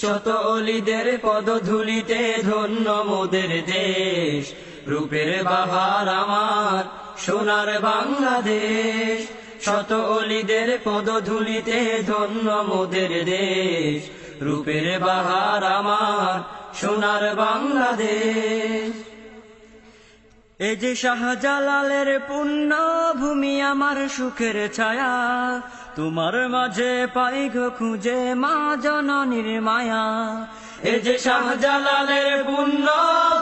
শত অলিদের পদধূলিতে ধন্য মোদের দেশ। রূপের বাহার আমার, সোনার বাংলাদেশ। শত অলিদের পদধূলিতে ধন্য মোদের দেশ। রূপের বাহার আমার, সোনার বাংলাদেশ। এ যে শাহজালালের পুণ্য ভূমি আমার সুখের ছায়া তোমার মাঝে পাই গো খুঁজে মা জননীর মায়া। এ যে শাহজালালের পুণ্য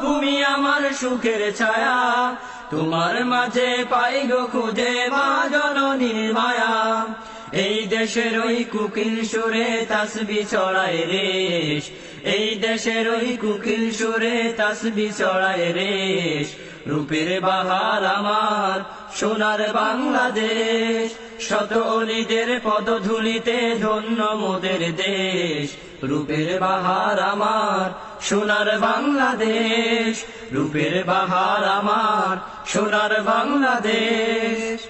ভূমি আমার সুখের ছায়া। তোমার মাঝে পাই গো খুঁজে মা জননীর মায়া। এই দেশের ওই কুকিল সুরে তাসবি চড়ায় রেশ। এই দেশের ওই কুকিল সুরে তাসবি চড়ায় রেশ। রূপের বাহার আমার, সোনার বাংলাদেশ। শত অলিদের পদধূলিতে ধন্য মোদের দেশ। রূপের বাহার আমার, সোনার বাংলাদেশ। রূপের বাহার আমার, সোনার বাংলাদেশ।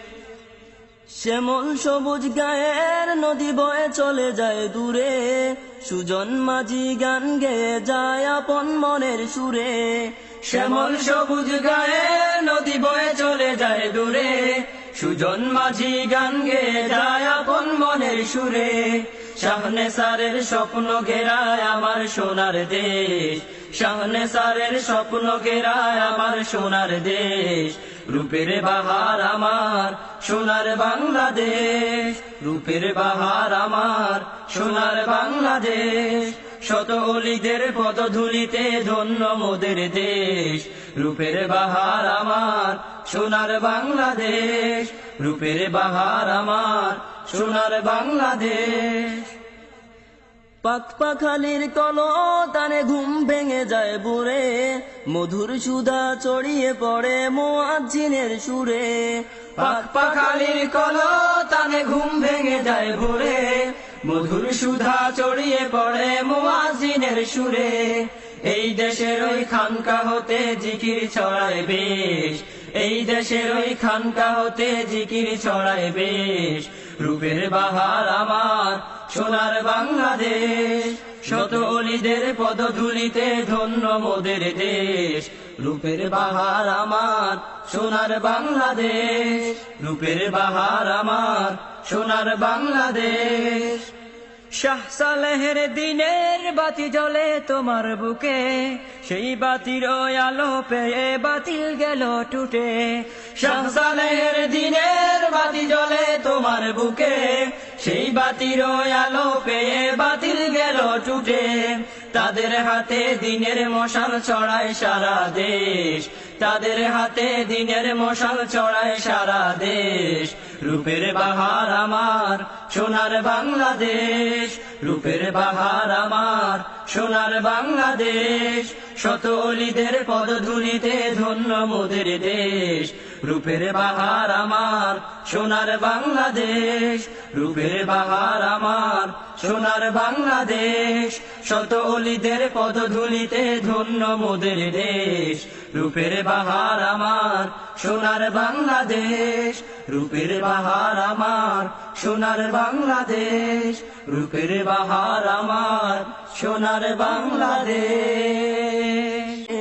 শ্যামল সবুজ গায়ের নদী বয়ে চলে যায় দূরে। সুজন মাঝি গান গেয়ে যায় আপন মনের সুরে। শ্যামল সবুজ গায়ের নদী বয়ে চলে যায় দূরে। সুজন মাঝি গান গেয়ে যায় আপন মনের সুরে। শাহনে সারের স্বপ্ন ঘেরায় আমার সোনার দেশ। শাহনে সারের স্বপ্ন ঘেরায় আমার সোনার দেশ। রূপের বাহার আমার সোনার বাংলাদেশ। রূপের বাহার আমার সোনার বাংলাদেশ। শত অলিদের পদধূলিতে ধন্য মোদের দেশ। রূপের বাহার আমার, সোনার বাংলাদেশ। রূপের বাহার আমার, সোনার বাংলাদেশ। পাক পাখালির কল তানে ঘুম ভেঙে যায় বুড়ে মধুর সুধা চড়িয়ে পড়ে মোয়াজিনের সুরে। পাক পাখালির কল তানে ঘুম ভেঙে যায় ভোরে মধুর সুধা চড়িয়ে পড়ে মোয়াজিনের সুরে। এই দেশের ওই খানকা হতে জিকির ছড়ায় বেশ। এই দেশের ওই খানকা হতে জিকির ছড়ায় বেশ। রূপের বাহার আমার, সোনার বাংলাদেশ। শত অলিদের পদধূলিতে ধন্য মোদের দেশ। রূপের বাহার আমার, সোনার বাংলাদেশ। রূপের বাহার আমার সোনার বাংলাদেশ। শাহ সালেহের দিনের বাতি জ্বলে তোমার বুকে। সেই বাতির আলো পেয়ে বাতিল গেল টুটে শাহ সালেহের দিনের বাতি জ্বলে তোমার বুকে। সেই বাতির আলো পেয়ে বাতিল গেল টুটে তাদের হাতে দিনের মশাল চড়ায় সারা দেশ। তাদের হাতে দিনের মশাল চড়ায় সারা দেশ। রূপের বাহার আমার, সোনার বাংলাদেশ। রূপের বাহার আমার, সোনার বাংলাদেশ। শত অলিদের পদধূলিতে ধন্য মোদের দেশ। রূপের বাহার আমার, সোনার বাংলাদেশ। রূপের বাহার আমার, সোনার বাংলাদেশ। শত অলিদের পদধূলিতে ধন্য মোদের দেশ। রূপের বাহার আমার, সোনার বাংলাদেশ। রূপের বাহার আমার, সোনার বাংলাদেশ। রূপের বাহার আমার, সোনার বাংলাদেশ।